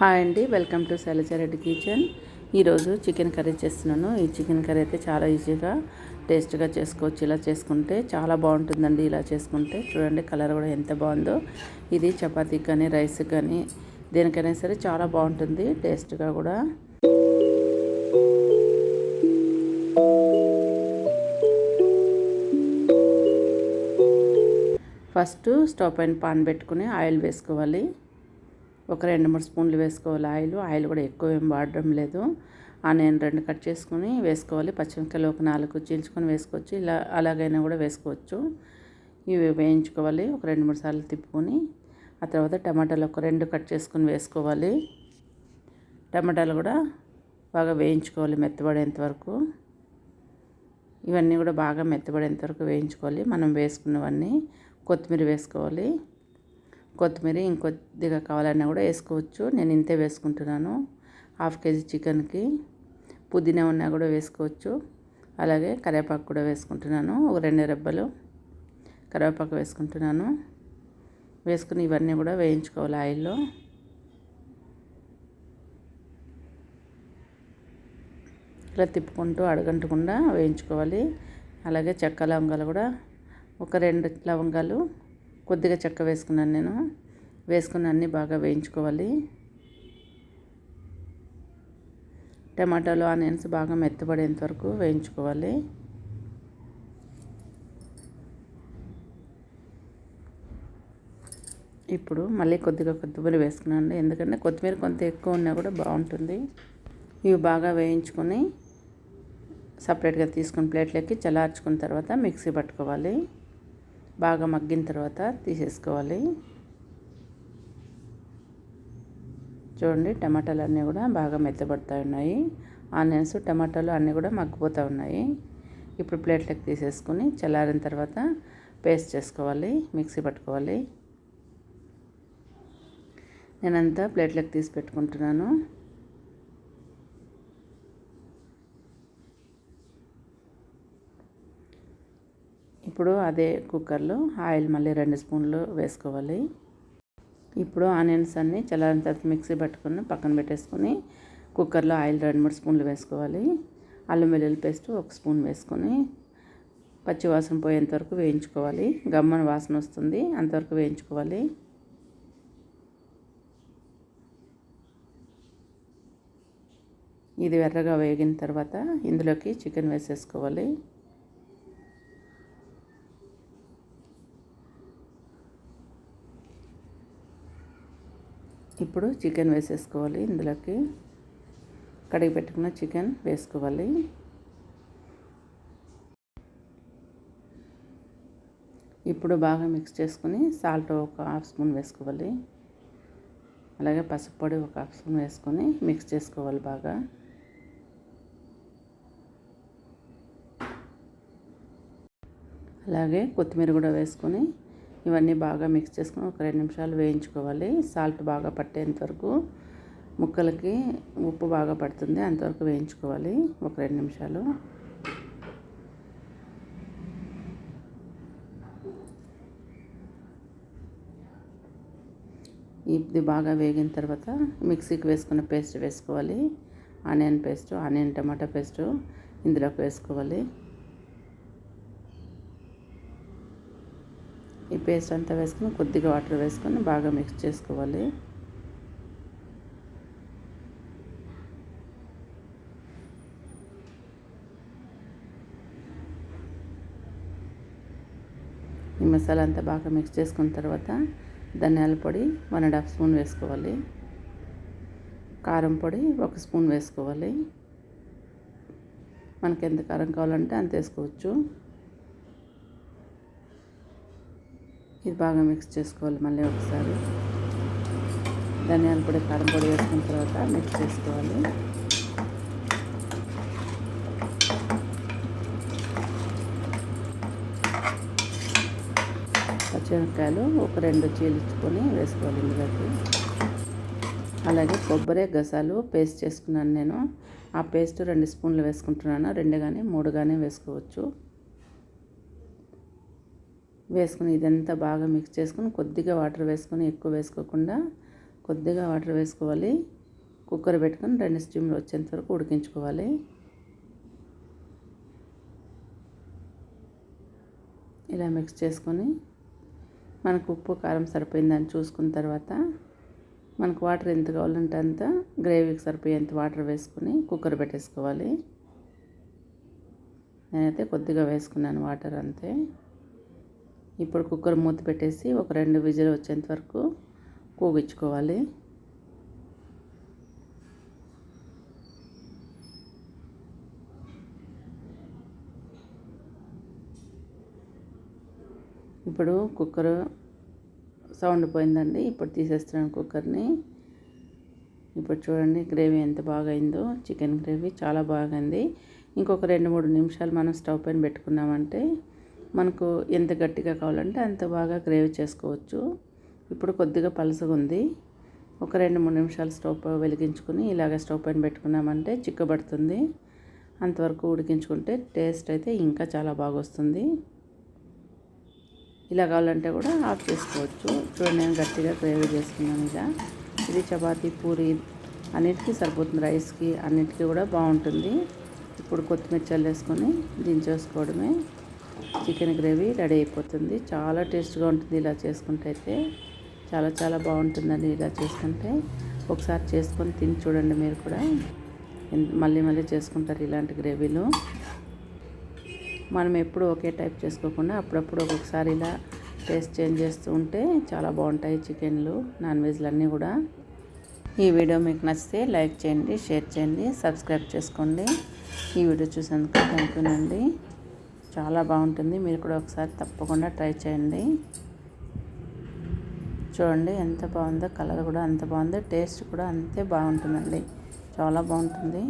Hi అండి welcome to Shailaja Reddy kitchen. ఈరోజు chicken curry చేస్తున్నాను. ఈ చికెన్ కర్రీ అయితే చాలా ఈజీగా టేస్ట్గా చేసుకోవచ్చు. ఇలా చేసుకుంటే చాలా బాగుంటుందండి ఇలా చేసుకుంటే. చూడండి కలర్ కూడా ఎంత బాగుందో. ఇది చపాతీకి కానీ రైస్కి కానీ దేనికైనా సరే చాలా బాగుంటుంది టేస్ట్గా కూడా. ఫస్ట్ స్టవ్ పైన పాన్ పెట్టుకుని ఆయిల్ వేసుకోవాలి. ఒక రెండు మూడు స్పూన్లు వేసుకోవాలి ఆయిల్. ఆయిల్ కూడా ఎక్కువ ఏం వాడడం లేదు. ఆనియన్ రెండు కట్ చేసుకొని వేసుకోవాలి. పచ్చిమిరపకాయలు ఒక నాలుగు చీల్చుకొని వేసుకోవచ్చు. ఇలా అలాగైనా కూడా వేసుకోవచ్చు. ఇవి వేయించుకోవాలి. ఒక రెండు మూడు సార్లు తిప్పుకొని ఆ తర్వాత టమాటాలు ఒక రెండు కట్ చేసుకొని వేసుకోవాలి. టమాటాలు కూడా బాగా వేయించుకోవాలి మెత్తబడేంత వరకు. ఇవన్నీ కూడా బాగా మెత్తబడేంత వరకు వేయించుకోవాలి. మనం వేసుకున్నవన్నీ కొత్తిమీర వేసుకోవాలి. కొత్తిమీర ఇంకొద్దిగా కావాలన్నా కూడా వేసుకోవచ్చు. నేను ఇంతే వేసుకుంటున్నాను. హాఫ్ కేజీ చికెన్కి పుదీనా ఉన్నా కూడా వేసుకోవచ్చు. అలాగే కరివేపాకు కూడా వేసుకుంటున్నాను. ఒక రెండు రెబ్బలు కరివేపాకు వేసుకుంటున్నాను. వేసుకుని ఇవన్నీ కూడా వేయించుకోవాలి ఆయిల్లో. ఇట్లా తిప్పుకుంటూ అడగంటకుండా వేయించుకోవాలి. అలాగే చెక్క లవంగాలు కూడా ఒక రెండు లవంగాలు కొద్దిగా చెక్క వేసుకున్నాను నేను. వేసుకుని అన్నీ బాగా వేయించుకోవాలి. టమాటాలు ఆనియన్స్ బాగా మెత్తబడేంత వరకు వేయించుకోవాలి. ఇప్పుడు మళ్ళీ కొద్దిగా కొత్తిమీర వేసుకున్నాను ఎందుకంటే కొత్తిమీర కొంత ఎక్కువ ఉన్నా కూడా బాగుంటుంది. ఇవి బాగా వేయించుకొని సపరేట్గా తీసుకుని ప్లేట్లోకి చల్లార్చుకున్న తర్వాత మిక్సీ పట్టుకోవాలి. బాగా మగ్గిన తర్వాత తీసేసుకోవాలి. చూడండి టమాటాలు అన్నీ కూడా బాగా మెత్తబడుతూ ఉన్నాయి. ఆనియన్స్ టమాటాలు అన్నీ కూడా మగ్గిపోతూ ఉన్నాయి. ఇప్పుడు ప్లేట్లకు తీసేసుకుని చల్లారిన తర్వాత పేస్ట్ చేసుకోవాలి మిక్సీ పట్టుకోవాలి. నేనంతా ప్లేట్లకు తీసి పెట్టుకుంటున్నాను. ఇప్పుడు అదే కుక్కర్లో ఆయిల్ మళ్ళీ రెండు స్పూన్లు వేసుకోవాలి. ఇప్పుడు ఆనియన్స్ అన్నీ చల్లారిన తర్వాత మిక్సీ పట్టుకుని పక్కన పెట్టేసుకొని కుక్కర్లో ఆయిల్ రెండు మూడు స్పూన్లు వేసుకోవాలి. అల్లం వెల్లుల్లి పేస్ట్ ఒక స్పూన్ వేసుకొని పచ్చివాసన పోయేంత వరకు వేయించుకోవాలి. గమ్మన వాసన వస్తుంది అంతవరకు వేయించుకోవాలి. ఇది ఎర్రగా వేగిన తర్వాత ఇందులోకి చికెన్ వేసేసుకోవాలి. ఇప్పుడు చికెన్ వేసేసుకోవాలి ఇందులోకి. కడిగి పెట్టుకున్న చికెన్ వేసుకోవాలి. ఇప్పుడు బాగా మిక్స్ చేసుకుని సాల్ట్ ఒక హాఫ్ స్పూన్ వేసుకోవాలి. అలాగే పసుపు పొడి ఒక హాఫ్ స్పూన్ వేసుకొని మిక్స్ చేసుకోవాలి బాగా. అలాగే కొత్తిమీర కూడా వేసుకొని ఇవన్నీ బాగా మిక్స్ చేసుకుని ఒక రెండు నిమిషాలు వేయించుకోవాలి. సాల్ట్ బాగా పట్టేంత వరకు ముక్కలకి ఉప్పు బాగా పడుతుంది అంతవరకు వేయించుకోవాలి ఒక రెండు నిమిషాలు. ఇది బాగా వేగిన తర్వాత మిక్సీకి వేసుకున్న పేస్ట్ వేసుకోవాలి. ఆనియన్ పేస్ట్ ఆనియన్ టమాటా పేస్ట్ ఇందులోకి వేసుకోవాలి. ఈ పేస్ట్ అంతా వేసుకుని కొద్దిగా వాటర్ వేసుకొని బాగా మిక్స్ చేసుకోవాలి. ఈ మసాలా అంతా బాగా మిక్స్ చేసుకున్న తర్వాత ధనియాల పొడి వన్ అండ్ హాఫ్ స్పూన్ వేసుకోవాలి. కారం పొడి ఒక స్పూన్ వేసుకోవాలి. మనకి ఎంత కారం కావాలంటే అంత వేసుకోవచ్చు. ఇది బాగా మిక్స్ చేసుకోవాలి మళ్ళీ ఒకసారి. ధనియాల పొడి కారం పొడి వేసుకున్న తర్వాత మిక్స్ చేసుకోవాలి. పచ్చిమిరపకాయలు ఒక రెండు చీలించుకొని వేసుకోవాలి ఇందులోకి. అలాగే కొబ్బరి గసాలు పేస్ట్ చేసుకున్నాను నేను. ఆ పేస్ట్ రెండు స్పూన్లు వేసుకుంటున్నాను. రెండు కానీ మూడు కానీ వేసుకోవచ్చు. వేసుకుని ఇదంతా బాగా మిక్స్ చేసుకుని కొద్దిగా వాటర్ వేసుకొని ఎక్కువ వేసుకోకుండా కొద్దిగా వాటర్ వేసుకోవాలి. కుక్కర్ పెట్టుకొని రెండు స్టీమ్లు వచ్చేంత వరకు ఉడికించుకోవాలి. ఇలా మిక్స్ చేసుకొని మనకు ఉప్పు కారం సరిపోయిందని చూసుకున్న తర్వాత మనకు వాటర్ ఎంత కావాలంటే అంత గ్రేవీకి సరిపోయేంత వాటర్ వేసుకొని కుక్కర్ పెట్టేసుకోవాలి. నేనైతే కొద్దిగా వేసుకున్నాను వాటర్ అంతే. ఇప్పుడు కుక్కర్ మూత పెట్టేసి ఒక రెండు విజిల్ వచ్చేంత వరకు కూగించుకోవాలి. ఇప్పుడు కుక్కర్ సౌండ్ పోయిందండి. ఇప్పుడు తీసేస్తున్నాను కుక్కర్ని. ఇప్పుడు చూడండి గ్రేవీ ఎంత బాగా అయిందో చికెన్ గ్రేవీ చాలా బాగుంది. ఇంకొక రెండు మూడు నిమిషాలు మనం స్టవ్ పైన పెట్టుకున్నామంటే మనకు ఎంత గట్టిగా కావాలంటే అంత బాగా గ్రేవీ చేసుకోవచ్చు. ఇప్పుడు కొద్దిగా పలుసగా ఉంది ఒక రెండు మూడు నిమిషాలు స్టవ్ వెలిగించుకుని ఇలాగ స్టవ్ పైన పెట్టుకున్నామంటే చిక్కబడుతుంది. అంతవరకు ఉడికించుకుంటే టేస్ట్ అయితే ఇంకా చాలా బాగా వస్తుంది ఇలా కావాలంటే కూడా ఆఫ్ చేసుకోవచ్చు. చూడండి నేను గట్టిగా గ్రేవీ చేసుకున్నాను ఇలా. ఇది చపాతీ పూరి అన్నిటికీ సరిపోతుంది. రైస్కి అన్నిటికీ కూడా బాగుంటుంది. ఇప్పుడు కొత్తిమీర చల్లేసుకొని దించేసుకోవడమే. చికెన్ గ్రేవీ రెడీ అయిపోతుంది. చాలా టేస్ట్గా ఉంటుంది ఇలా చేసుకుంటే అయితే. చాలా చాలా బాగుంటుందండి ఇలా చేసుకుంటే. ఒకసారి చేసుకొని తిని చూడండి మీరు కూడా. మళ్ళీ మళ్ళీ చేసుకుంటారు ఇలాంటి గ్రేవీలు. మనం ఎప్పుడు ఒకే టైప్ చేసుకోకుండా అప్పుడప్పుడు ఒక్కొక్కసారి ఇలా టేస్ట్ చేంజ్ చేస్తూ ఉంటే చాలా బాగుంటాయి చికెన్లు నాన్ వెజ్లు అన్నీ కూడా. ఈ వీడియో మీకు నచ్చితే లైక్ చేయండి షేర్ చేయండి సబ్స్క్రైబ్ చేసుకోండి. ఈ వీడియో చూసేందుకు థ్యాంక్ యూనండి చాలా బాగుంటుంది. మీరు కూడా ఒకసారి తప్పకుండా ట్రై చేయండి. చూడండి ఎంత బాగుందో కలర్ కూడా అంత బాగుందో. టేస్ట్ కూడా అంతే బాగుంటుందండి. చాలా బాగుంటుంది.